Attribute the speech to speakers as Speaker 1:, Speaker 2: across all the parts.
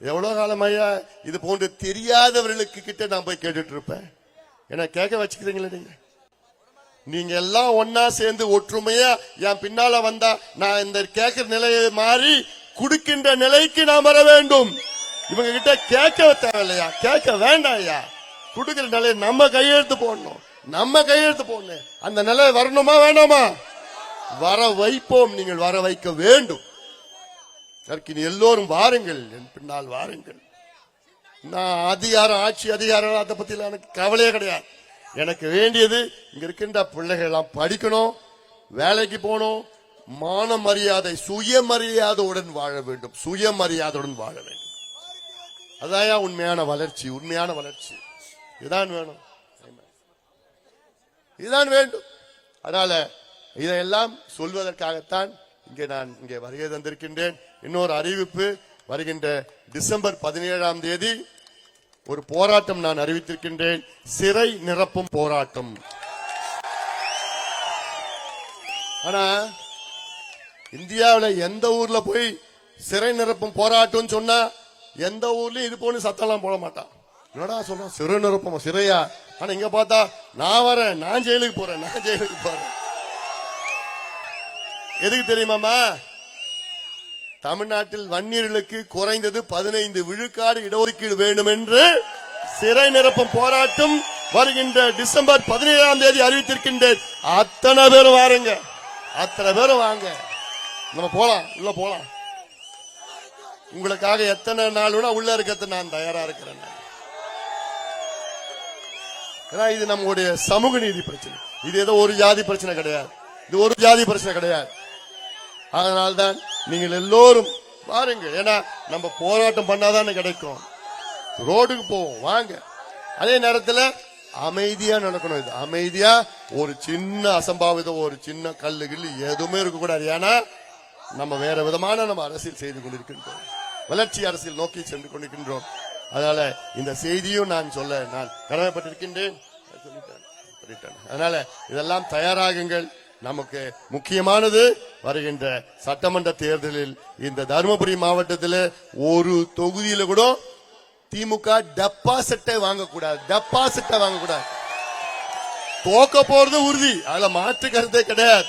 Speaker 1: எவ்வளவு காலம் ஐயா? இது போன்று தெரியாதவர்களுக்கு கிட்ட நான் போய் கேட்டுட்டு இருப்பேன் ஏன்னா கேட்க வச்சுக்கிறீங்களா நீங்க? நீங்க எல்லாம் ஒன்னா சேர்ந்து ஒற்றுமையா என் பின்னால வந்தா நான் இந்த கேட்கிற நிலையை மாறி கொடுக்கின்ற நிலைக்கு நான் வர வேண்டும். இவங்க கிட்ட கேட்க தேவையில்லையா? கேட்க வேண்டாம் ஐயா. கொடுக்கிற நிலையை நம்ம கையெழுத்து போடணும். நம்ம கையெழுத்து போடணும். அந்த நிலை வரணுமா வேண்டாமா? வர வைப்போம். நீங்கள் வர வைக்க வேண்டும். அதற்கு எல்லோரும் வாருங்கள். என் பின்னால் வாருங்கள். நான் அதிகாரம் ஆட்சி அதிகாரம் அதை பத்தி எனக்கு கவலையே கிடையாது. எனக்கு வேண்டியது இங்க இருக்கின்ற பிள்ளைகள் எல்லாம் படிக்கணும் வேலைக்கு போகணும் மான மரியாதை சுயமரியாதையுடன் வாழ வேண்டும். சுயமரியாதையுடன் வாழ வேண்டும். அதான் உண்மையான வளர்ச்சி உண்மையான வளர்ச்சி. இதுதான் வேணும். இதுதான் வேண்டும். அதனால இதையெல்லாம் சொல்வதற்காகத்தான் இங்கே நான் இங்கே வருகை தந்திருக்கின்றேன். இன்னொரு அறிவிப்பு வருகின்ற டிசம்பர் பதினேழாம் தேதி ஒரு போராட்டம் நான் அறிவித்திருக்கின்றேன். சிறை நிரப்பும் போராட்டம். ஆனா இந்தியாவில் எந்த ஊர்ல போய் சிறை நிரப்பும் போராட்டம் சொன்னா எந்த ஊர்லயும் இது போல சத்தம்லாம் போட மாட்டான். என்னடா சொல்றான்? சிறை நிரப்பும் சிறையா? ஆனா இங்க பார்த்தா நான் வரேன் நான் ஜெயிலுக்கு போறேன் நான் ஜெயிலுக்கு போறேன். எதுக்கு தெரியுமாமா தமிழ்நாட்டில் வன்னியர்களுக்கு குறைந்தது பதினைந்து விழுக்காடு இடஒதுக்கீடு வேண்டும் என்று சிறை நிரப்பும் போராட்டம் வருகின்ற டிசம்பர் பதினேழாம் தேதி அறிவித்திருக்கின்றேன். அத்தனை பேரும் வாருங்க. அத்தனை பேரும் வாங்க. நம்ம போலாம். உள்ள போலாம். உங்களுக்காக எத்தனை நாள் உள்ள இருக்கிறது நான் தயாரா இருக்கிறேன் ஏன்னா இது நம்முடைய சமூக நீதி பிரச்சனை. இது ஏதோ ஒரு ஜாதி பிரச்சனை கிடையாது. இது ஒரு ஜாதி பிரச்சனை கிடையாது. அதனால்தான் நீங்கள் எல்லோரும் பாருங்க ஏன்னா நம்ம போராட்டம் பண்ணாதானே கிடைக்கும். ரோடுக்கு போவோம் வாங்க. அதே நேரத்தில் அமைதியா நடக்கணும் இது. அமைதியா ஒரு சின்ன அசம்பாவிதம் ஒரு சின்ன கல்லு கில்லு எதுவுமே இருக்கக்கூடாது. ஏன்னா நம்ம வேற விதமான நம்ம அரசியல் செய்து கொண்டிருக்கின்றோம். வளர்ச்சி அரசியல் நோக்கி சென்று கொண்டிருக்கின்றோம். அதனால இந்த செய்தியும் நான் சொல்ல நான் கடமைப்பட்டிருக்கின்றேன். சொல்லிட்டேன். சொல்லிட்டேன். அதனால இதெல்லாம் தயாராகுங்கள். நமக்கு முக்கியமானது வருகின்ற சட்டமன்ற தேர்தலில் இந்த தருமபுரி மாவட்டத்தில் ஒரு தொகுதியில கூட திமுக டெபாசிட்டை வாங்கக்கூடாது. டெபாசிட்டை வாங்கக்கூடாது. தோக்க போறது உறுதி. அதுல மாற்று கருத்தே கிடையாது.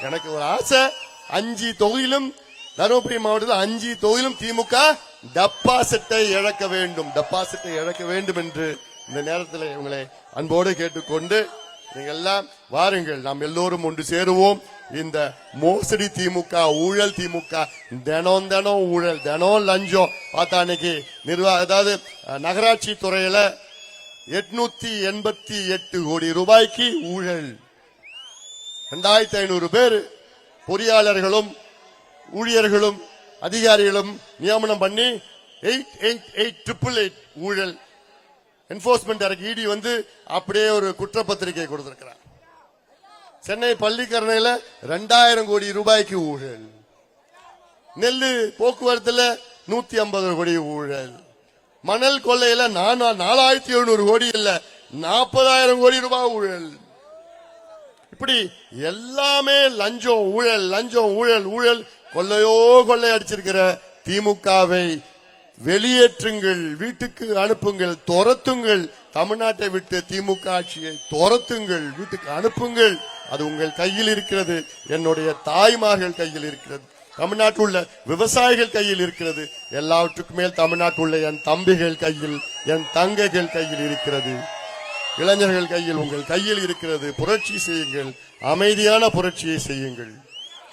Speaker 1: எனக்கு ஒரு ஆசை. அஞ்சு தொகுதியிலும் தருமபுரி மாவட்டத்தில் அஞ்சு தொகுதியிலும் திமுக டெபாசிட்டை இழக்க வேண்டும். டெபாசிட்டை இழக்க வேண்டும் என்று இந்த நேரத்தில் உங்களை அன்போடு கேட்டுக்கொண்டு நீங்கள் எல்லாம் வாருங்கள் நாம் எல்லோரும் ஒன்று சேருவோம். இந்த மோசடி திமுக ஊழல் திமுக தினம் தினம் ஊழல் தினம் லஞ்சம். பார்த்தா அன்னைக்கு நிர்வாக அதாவது நகராட்சி துறையில எட்நூத்தி எண்பத்தி எட்டு கோடி ரூபாய்க்கு ஊழல். ரெண்டாயிரத்தி ஐநூறு பேர் பொறியாளர்களும் ஊழியர்களும் அதிகாரிகளும் நியமனம் பண்ணி eight eight eight triple eight ஊழல் என்போர்ஸ்மெண்ட் டைரக்டர் இடி வந்து அப்படியே ஒரு குற்றப்பத்திரிகை கொடுத்திருக்கிறார். சென்னை பள்ளிக்கரணையில ரெண்டாயிரம் கோடி ரூபாய்க்கு ஊழல். நெல்லு போக்குவரத்துல நூத்தி ஐம்பது கோடி ஊழல். மணல் கொள்ளையில நாலாயிரத்தி எழுநூறு கோடி இல்ல நாற்பதாயிரம் கோடி ரூபாய் ஊழல். இப்படி எல்லாமே லஞ்சம் ஊழல் லஞ்சம் ஊழல் ஊழல் கொள்ளையோ கொள்ளை அடிச்சிருக்கிற திமுகவை வெளியேற்றுங்கள் வீட்டுக்கு அனுப்புங்கள் துரத்துங்கள். தமிழ்நாட்டை விட்டு திமுக ஆட்சியை துரத்துங்கள் வீட்டுக்கு அனுப்புங்கள். அது உங்கள் கையில் இருக்கிறது. என்னுடைய தாய்மார்கள் கையில் இருக்கிறது. தமிழ்நாட்டில் உள்ள விவசாயிகள் கையில் இருக்கிறது. எல்லாவற்றுக்கும் மேல் தமிழ்நாட்டில் உள்ள என் தம்பிகள் கையில் என் தங்கைகள் கையில் இருக்கிறது. இளைஞர்கள் கையில் உங்கள் கையில் இருக்கிறது. புரட்சி செய்யுங்கள். அமைதியான புரட்சியை செய்யுங்கள்.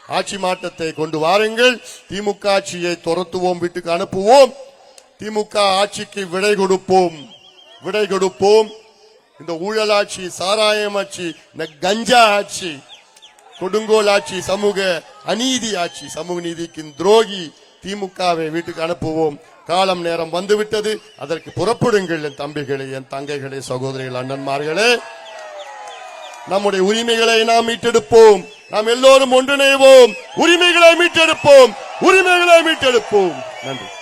Speaker 1: ஆட்சி மாற்றத்தை கொண்டு வாருங்கள். திமுக ஆட்சியை துரத்துவோம் வீட்டுக்கு அனுப்புவோம். திமுக ஆட்சிக்கு விடை கொடுப்போம். விடை கொடுப்போம். இந்த ஊழல் ஆட்சி சாராயம் ஆட்சி இந்த கஞ்சா ஆட்சி கொடுங்கோல் ஆட்சி சமூக அநீதி ஆட்சி சமூக நீதிக்கு துரோகி திமுகவை வீட்டுக்கு அனுப்புவோம். காலம் நேரம் வந்துவிட்டது. அதற்கு புறப்படுங்கள் என் தம்பிகளே என் தங்கைகளே சகோதரிகள் அண்ணன்மார்களே. நம்முடைய உரிமைகளை நாம் மீட்டெடுப்போம். நாம் எல்லோரும் ஒன்றிணைவோம். உரிமைகளை மீட்டெடுப்போம். உரிமைகளை மீட்டெடுப்போம். நன்றி.